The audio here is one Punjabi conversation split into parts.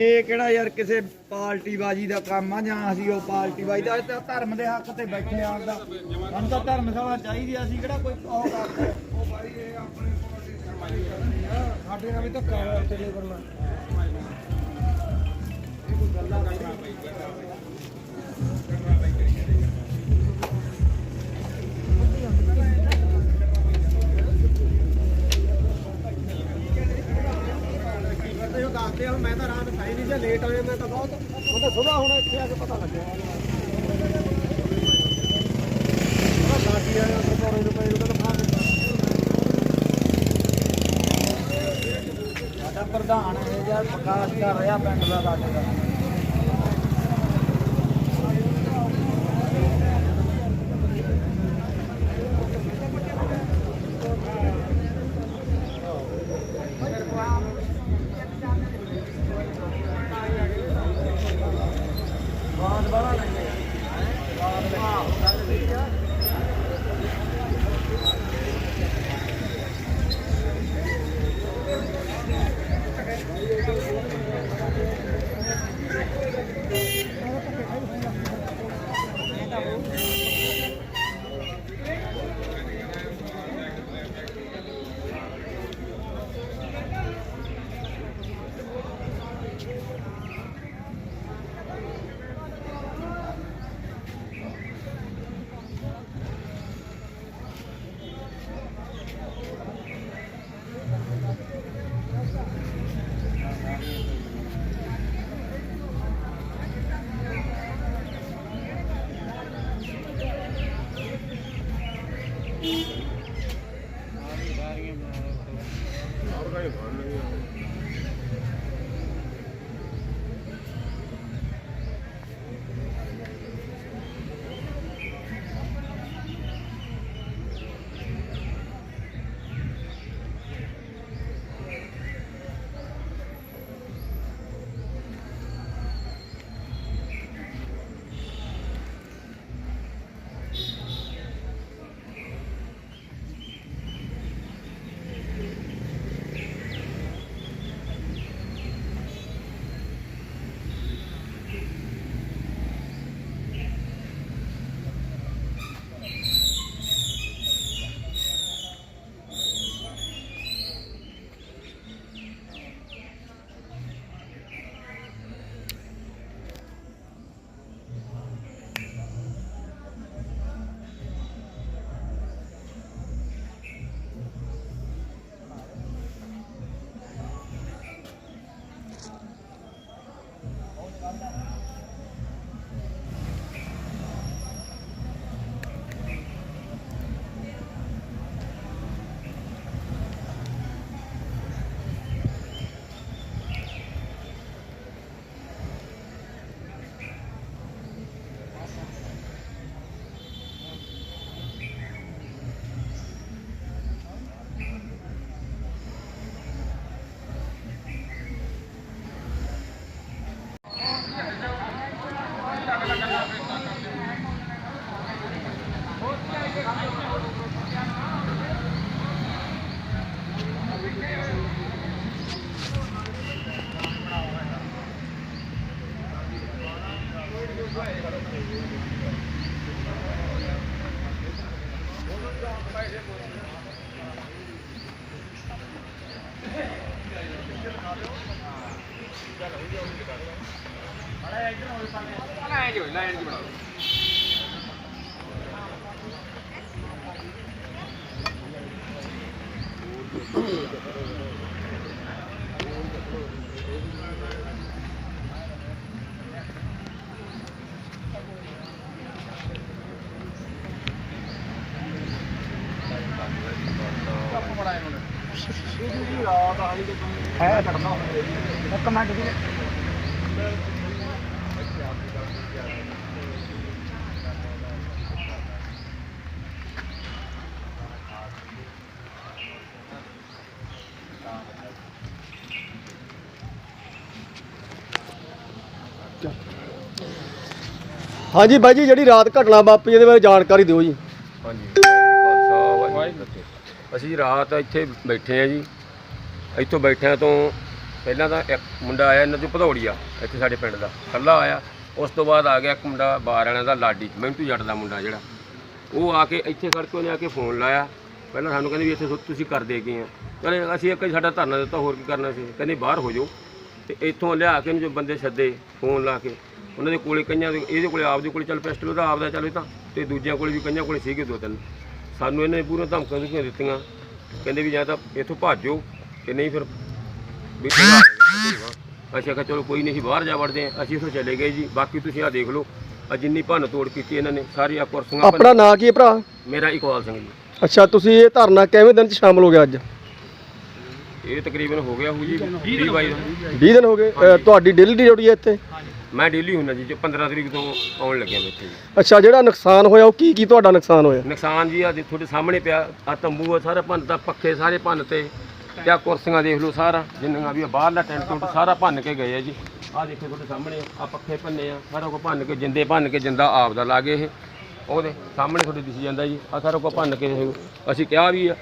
ਇਹ ਕਿਹੜਾ ਯਾਰ ਕਿਸੇ ਪਾਰਟੀ ਬਾਜੀ ਦਾ ਕੰਮ ਆ ਜਾਂ ਅਸੀਂ ਉਹ ਪਾਰਟੀ ਬਾਜੀ ਦਾ ਤਾਂ ਧਰਮ ਦੇ ਹੱਕ ਤੇ ਬੈਠੇ ਆਂ ਦਾ ਸਾਨੂੰ ਤਾਂ ਧਰਮ ਸਭਾ ਚਾਹੀਦੀ ਆ, ਅਸੀਂ ਕਿਹੜਾ ਕੋਈ ਉਹ ਕਰਦੇ ਉਹ ਬਾਈ ਇਹ ਆਪਣੇ ਸਾਡੇ ਨਾਲ ਵੀ ਧੱਕਾ ਹੋਇਆ ਤੇਰੇ ਕਰਨਾ ਇਹ ਕੋਈ ਗੱਲਾਂ ਕਰਨਾ ਤੇ ਉਹ ਦੱਸਦੇ ਹੁਣ ਮੈਂ ਤਾਂ ਰਾਤ ਖਾਈ ਨਹੀਂ, ਜੇ ਲੇਟ ਹੋਏ ਮੈਂ ਤਾਂ ਬਹੁਤ ਮੈਂ ਤਾਂ ਸੁਬਾਹ ਹੁਣ ਇੱਥੇ ਆ ਕੇ ਪਤਾ ਲੱਗਿਆ। ਉਹ ਸਾਡੀ ਆ ਸਰਕਾਰੇ ਨੂੰ ਪਈ ਉਹਦਾ ਫਾਹ ਸਾਡਾ ਪ੍ਰਧਾਨ ਇਹ ਜਿਹਾ ਵਿਕਾਸ ਕਰ ਰਿਹਾ ਪਿੰਡ ਦਾ ਸਾਡੇ ਦਾ। Thank you. ਹੈ ਇੱਕ ਮਿੰਟ ਦੀ ਹਾਂਜੀ ਬਾਈ ਜੀ ਜਿਹੜੀ ਰਾਤ ਘਟਨਾ ਵਾਪਰੀ ਇਹਦੇ ਬਾਰੇ ਜਾਣਕਾਰੀ ਦਿਓ ਜੀ। ਹਾਂਜੀ। ਖਾਲਸਾ ਵਾਹਿਗੁਰੂ ਜੀ ਕੀ ਫਤਿਹ। ਅਸੀਂ ਰਾਤ ਇੱਥੇ ਬੈਠੇ ਆ ਜੀ। ਇੱਥੋਂ ਬੈਠਿਆਂ ਤੋਂ ਪਹਿਲਾਂ ਤਾਂ ਇੱਕ ਮੁੰਡਾ ਆਇਆ, ਇਹਨਾਂ ਤੋਂ ਭਦੌੜੀਆ, ਇੱਥੇ ਸਾਡੇ ਪਿੰਡ ਦਾ। ਕੱਲਾ ਆਇਆ, ਉਸ ਤੋਂ ਬਾਅਦ ਆ ਗਿਆ ਇੱਕ ਮੁੰਡਾ ਬਾਹਰ ਵਾਲਿਆਂ ਦਾ, ਲਾਡੀ, ਮਿੰਟੂ ਜੱਟ ਦਾ ਮੁੰਡਾ ਜਿਹੜਾ। ਉਹ ਆ ਕੇ ਇੱਥੇ ਖੜ ਕੇ ਉਹਨੇ ਆ ਕੇ ਫੋਨ ਲਾਇਆ। ਪਹਿਲਾਂ ਸਾਨੂੰ ਕਹਿੰਦੇ ਵੀ ਇੱਥੇ ਸੁ- ਤੁਸੀਂ ਕਰਦੇ ਕੀ ਆ? ਕਹਿੰਦੇ ਅਸੀਂ ਇੱਕ ਸਾਡਾ ਧਰਨਾ ਦਿੱਤਾ, ਹੋਰ ਕੀ ਕਰਨਾ ਸੀ? ਕਹਿੰਦੇ ਬਾਹਰ ਹੋ ਜਾਓ। ਤੇ ਇੱਥੋਂ ਲਿਆ ਕੇ ਜੋ ਬੰਦੇ ਛੱਡੇ ਫੋਨ ਲਾ ਕੇ। ਉਹਨਾਂ ਦੇ ਕੋਲੇ ਕਈਆਂ ਦੇ, ਇਹਦੇ ਕੋਲੇ ਆਪਦੇ ਕੋਲੇ ਚੱਲ ਪਿਸਟਲ, ਉਹਦਾ ਆਪਦਾ ਚੱਲ ਤਾਂ। ਤੇ ਦੂਜਿਆਂ ਕੋਲੇ ਵੀ ਕਈਆਂ ਕੋਲੇ ਸੀਗੇ ਦੋ ਤਿੰਨ। ਸਾਨੂੰ ਇਹਨੇ ਪੂਰੀਆਂ ਧਮਕਾਂ ਧਮਕੀਆਂ ਦਿੱਤੀਆਂ। ਕਹਿੰਦੇ ਵੀ ਜਾਂ ਤਾਂ ਇੱਥੋਂ ਭੱਜੋ ਤੇ ਨਹੀਂ ਫਿਰ ਵੀ ਦੇਣਗੇ। ਅਸੀਂ ਕਿਹਾ ਚਲੋ ਕੋਈ ਨਹੀਂ ਬਾਹਰ ਜਾ ਵੜਦੇ ਹਾਂ। ਅਸੀਂ ਇੱਥੋਂ ਚਲੇ ਗਏ ਜੀ। ਬਾਕੀ ਤੁਸੀਂ ਆ ਦੇਖ ਲਓ ਆ ਜਿੰਨੀ ਭੰਨ ਤੋੜ ਕੀਤੀ ਇਹਨਾਂ ਨੇ ਸਾਰੀ ਆ ਕੁਰਸੀਆਂ ਆਪਣਾ ਨਾਂ ਕੀ ਹੈ ਭਰਾ? ਮੇਰਾ ਇਕਬਾਲ ਸਿੰਘ ਜੀ। ਅੱਛਾ ਤੁਸੀਂ ਇਹ ਧਰਨਾ ਕਿਵੇਂ ਦਿਨ ਚ ਸ਼ਾਮਲ ਹੋ ਗਿਆ ਅੱਜ? ਇਹ ਤਕਰੀਬਨ ਹੋ ਗਿਆ ਹੂ ਜੀ 20 ਬਾਈ ਦਾ। 20 ਦਿਨ ਹੋ ਗਏ ਅ, ਤੁਹਾਡੀ ਡੇਲੀ ਡਿਊਟੀ ਹੈ ਇੱਥੇ? ਮੈਂ ਡੇਲੀ ਹੁੰਦਾ ਜੀ ਜੋ 15 ਤਰੀਕ ਤੋਂ ਆਉਣ ਲੱਗਿਆ ਮੈਂ ਇੱਥੇ ਜੀ। ਅੱਛਾ ਜਿਹੜਾ ਨੁਕਸਾਨ ਹੋਇਆ ਉਹ ਕੀ ਕੀ ਤੁਹਾਡਾ ਨੁਕਸਾਨ ਹੋਇਆ? ਨੁਕਸਾਨ ਜੀ ਆ ਦੇ ਤੁਹਾਡੇ ਸਾਹਮਣੇ ਪਿਆ ਆ ਤੰਬੂ ਆ ਸਾਰਾ ਭੰਨ ਤਾ ਪੱਖੇ ਸਾਰੇ ਭੰਨ ਤੇ। ਤੇ ਆਹ ਕੁਰਸੀਆਂ ਦੇਖ ਲਓ ਸਾਰਾ, ਜਿੰਨੀਆਂ ਵੀ ਆ, ਬਾਹਰਲਾ ਟੈਂਟ ਟੁੰਟ ਸਾਰਾ ਭੰਨ ਕੇ ਗਏ ਆ ਜੀ। ਆ ਦੇਖੋ ਤੁਹਾਡੇ ਸਾਹਮਣੇ ਆ ਪੱਖੇ ਭੰਨੇ ਆ, ਸਾਰਾ ਕੋ ਭੰਨ ਕੇ, ਜਿੰਦੇ ਭੰਨ ਕੇ, ਜਿੰਦਾ ਆਪ ਦਾ ਲਾਗੇ ਇਹ। ਉਹਦੇ ਸਾਹਮਣੇ ਤੁਹਾਡੇ ਦਿਸੀ ਜਾਂਦਾ ਜੀ ਆ ਸਾਰਾ ਕੋ ਭੰਨ ਕੇ ਇਹ- ਅਸੀਂ ਕਿਹਾ ਵੀ ਆ,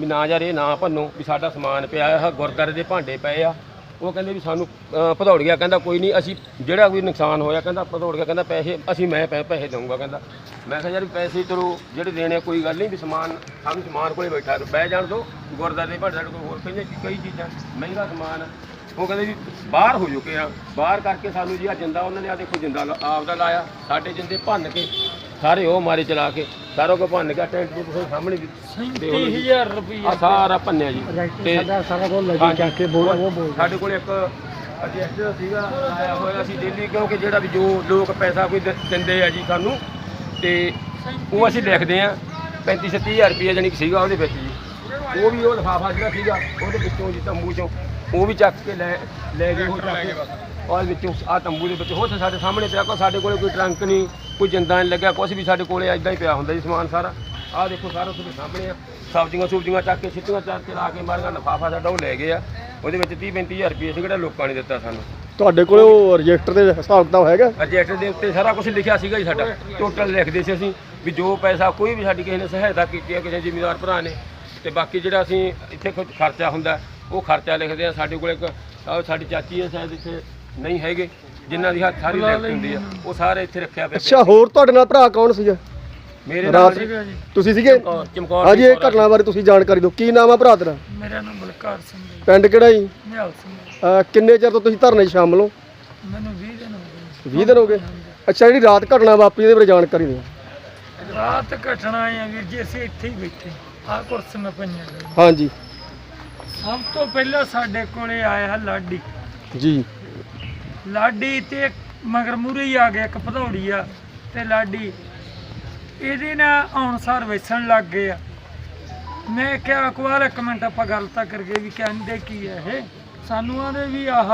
ਵੀ ਨਾ ਯਾਰ ਇਹ ਨਾ ਭੰਨੋ, ਵੀ ਸਾਡਾ ਸਮਾਨ ਪਿਆ ਆ ਗੁਰਦਾਰੇ ਦੇ ਭਾਂਡੇ ਪਏ ਆ। ਉਹ ਕਹਿੰਦੇ ਵੀ ਸਾਨੂੰ ਅਹ, ਭਦੌੜ ਗਿਆ ਕਹਿੰਦਾ ਕੋਈ ਨਹੀਂ ਅਸੀਂ ਜਿਹੜਾ ਕੋਈ ਨੁਕਸਾਨ ਹੋਇਆ ਕਹਿੰਦਾ ਭਦੌੜ ਗਿਆ ਕਹਿੰਦਾ ਪੈਸੇ ਅਸੀਂ ਮੈਂ ਪੈ- ਪੈਸੇ ਦਊਂਗਾ ਕਹਿੰਦਾ ਮੈਂ ਕਿਹਾ ਯਾਰ ਵੀ ਪੈਸੇ ਚਲੋ ਜਿਹੜੇ ਦੇਣੇ ਆ, ਕੋਈ ਗੱਲ ਨਹੀਂ ਵੀ ਸਮਾਨ ਸਾਨੂੰ ਸਮਾਨ ਕੋਲੇ ਬੈਠਾ ਬਹਿ ਜਾਣ ਦੋ ਗੁਰਦਾਰੇ ਦੇ ਭਾਂਡੇ ਸਾਡੇ ਕੋਲ ਹੋਰ ਕਈ ਕਈ ਚੀਜ਼ਾਂ ਮਹਿੰਗਾ ਸਮਾਨ ਆ। ਉਹ ਕਹਿੰਦੇ ਵੀ ਬਾਹਰ ਹੋ ਚੁੱਕੇ ਆ ਬਾਹਰ ਕਰਕੇ ਸਾਨੂੰ ਜੀ ਆ ਜਿੰਦਾ ਉਹਨਾਂ ਨੇ ਆ ਦੇਖੋ ਜਿੰਦਾ ਲਾ- ਆਪਦਾ ਲਾਇਆ ਸਾਡੇ ਜਿੰਦੇ ਭੰਨ ਕੇ ਸਾਰੇ ਉਹ ਮਾਰੇ ਚਲਾ ਕੇ ਸਾਰਾ ਕੋ ਭੰਨ ਗਿਆ ਟੈਂਟ ਨੂੰ ਤੁਸੀਂ ਸਾਹਮਣੇ ਵੀ 30000 ਰੁਪਏ ਆ ਸਾਰਾ ਭੰਨਿਆ ਜੀ। ਤੇ ਸਾਰਾ ਕੋਲ ਹਾਂਜੀ। ਸਾਡੇ ਕੋਲ ਇੱਕ ਰਜਿਸਟਰ ਸੀਗਾ ਆਇਆ ਹੋਇਆ ਸੀ ਦਿੱਲੀ ਕਿਉਂਕਿ ਜਿਹੜਾ ਵੀ ਜੋ ਲੋਕ ਪੈਸਾ ਕੋਈ ਦਿੰਦੇ ਆ ਜੀ ਸਾਨੂੰ ਤੇ ਉਹ ਅਸੀਂ ਲਿਖਦੇ ਆ 35 36000 ਰੁਪਏ ਜਾਨੀ ਕਿ ਸੀਗਾ ਉਹਦੇ ਵਿੱਚ ਜੀ। ਉਹ ਵੀ ਉਹ ਲਿਫਾਫਾ ਜਿਹੜਾ ਸੀਗਾ ਉਹਦੇ ਵਿੱਚੋਂ ਜੀ ਤੰਬੂ ਚੋਂ ਉਹ ਵੀ ਚੱਕ ਕੇ ਲੈ ਲੈ ਗਏ ਉਹ ਚੱਕ ਕੇ। ਔਰ ਵਿੱਚੋਂ ਆ ਤੰਬੂ ਦੇ ਵਿੱਚ ਹੋਰ ਤਾਂ ਸਾਡੇ ਸਾਹਮਣੇ ਪਿਆ ਕੋ ਸਾਡੇ ਕੋਲੇ ਕੋਈ ਟਰੰਕ ਨਹੀਂ ਕੋਈ ਜਿੰਦਾ ਨਹੀਂ ਲੱਗਿਆ ਕੁਝ ਵੀ ਸਾਡੇ ਕੋਲੇ ਐਦਾਂ ਹੀ ਪਿਆ ਹੁੰਦਾ ਜੀ ਸਮਾਨ ਸਾਰਾ। ਆਹ ਦੇਖੋ ਸਾਰਾ ਤੁਹਾਡੇ ਸਾਹਮਣੇ ਆ। ਸਬਜ਼ੀਆਂ ਸੁਬਜ਼ੀਆਂ ਚੱਕ ਕੇ ਸਿੱਟੀਆਂ ਚੱਕ ਕੇ ਲਾ ਕੇ ਮਾਰੀਆਂ ਲਿਫਾਫਾ ਸਾਡਾ ਉਹ ਲੈ ਗਏ ਆ। ਉਹਦੇ ਵਿੱਚ 30 35000 ਰੁਪਏ ਸੀ ਜਿਹੜਾ ਲੋਕਾਂ ਨੇ ਦਿੱਤਾ ਸਾਨੂੰ। ਤੁਹਾਡੇ ਕੋਲ ਉਹ ਰਜਿਸਟਰ ਦੇ ਹਿਸਾਬ ਕਿਤਾਬ ਹੈਗਾ? ਰਜਿਸਟਰ ਦੇ ਉੱਤੇ ਸਾਰਾ ਕੁਝ ਲਿਖਿਆ ਸੀਗਾ ਜੀ ਸਾਡਾ। ਟੋਟਲ ਲਿਖਦੇ ਸੀ ਅਸੀਂ ਵੀ ਜੋ ਪੈਸਾ ਕੋਈ ਵੀ ਸਾਡੀ ਕਿਸੇ ਨੇ ਸਹਾਇਤਾ ਕੀਤੀ ਹੈ ਕਿਸੇ ਜ਼ਿਮੀਂਦਾਰ ਭਰਾ ਨੇ। ਤੇ ਬਾਕੀ ਜਿਹੜਾ ਅਸੀਂ ਇੱਥੇ ਕੁਝ ਖਰਚਾ ਹੁੰਦਾ ਉਹ ਖਰਚਾ ਲਿਖਦੇ ਆ। ਸਾਡੇ ਕੋਲ ਇੱਕ ਆਹ ਸਾਡੀ ਚਾਚੀ ਹੈ ਸ਼ਾਇਦ ਇੱਥੇ ਨਹੀਂ ਹੈਗੇ। ਜਿਨ੍ਹਾਂ ਦੀ ਹੱਥ ਸਾਰੀ ਲਿਖਤ ਹੁੰਦੀ ਆ ਉਹ ਸਾਰੇ ਇੱਥੇ ਰੱਖਿਆ ਪਿਆ ਅੱਛਾ ਹੋਰ ਤੁਹਾਡੇ ਨਾਲ ਭਰਾ ਕੌਣ ਸੀਗਾ? ਮੇਰੇ ਨਾਲ ਰਾਤ ਸੀਗਾ ਜੀ। ਤੁਸੀਂ ਸੀਗੇ? ਚਮਕੌਰ- ਚਮਕੌਰ ਹਾਂਜੀ ਇਹ ਘਟਨਾ ਬਾਰੇ ਤੁਸੀਂ ਜਾਣਕਾਰੀ ਦਿਓ। ਕੀ ਨਾਮ ਆ ਭਰਾ ਤੇਰਾ? ਮੇਰਾ ਨਾਮ ਬਲਕਾਰ ਸਿੰਘ ਹੈ। ਪਿੰਡ ਕਿਹੜਾ ਜੀ? ਨਿਹਾਲ ਸਿੰਘ ਕਿੰਨੇ ਚਿਰ ਤੋਂ ਤੁਸੀਂ ਧਰਨੇ 'ਚ ਸ਼ਾਮਲ ਹੋ? ਮੈਨੂੰ 20 ਦਿਨ ਹੋ ਗਏ 20 ਦਿਨ ਹੋ ਗਏ? ਅੱਛਾ ਜਿਹੜੀ ਰਾਤ ਘਟਨਾ ਵਾਪਰੀ ਇਹਦੇ ਬਾਰੇ ਜਾਣਕਾਰੀ ਦਿਓ। ਰਾਤ ਘਟਨਾ ਆਇਆ ਵੀਰ ਜੀ ਅਸੀਂ ਇੱਥੇ ਹੀ ਬੈਠੇ। ਆਹ ਕੁਰਸੀਆਂ ਪਈਆਂ ਹਾਂਜੀ। ਸਭ ਤੋਂ ਪਹਿਲਾਂ ਸਾਡੇ ਕੋਲੇ ਆਇਆ ਲਾਡੀ। ਜੀ। ਲਾਡੀ ਤੇ ਮਗਰ ਮੂਰੇ ਹੀ ਆ ਗਿਆ, ਇੱਕ ਭਦੌੜੀ ਆ। ਤੇ ਲਾਡੀ ਇਹਦੇ ਨਾਲ ਅਨਸਾਰ ਵੇਸਣ ਲੱਗ ਗਏ ਆ ਮੈਂ ਕਿਹਾ ਅਕਵਾਲ ਇੱਕ ਮਿੰਟ ਆਪਾਂ ਗੱਲ ਤਾਂ ਕਰਕੇ ਵੀ ਕਹਿੰਦੇ ਕੀ ਹੈ ਇਹ? ਸਾਨੂੰ ਆਂਦੇ ਵੀ ਆਹ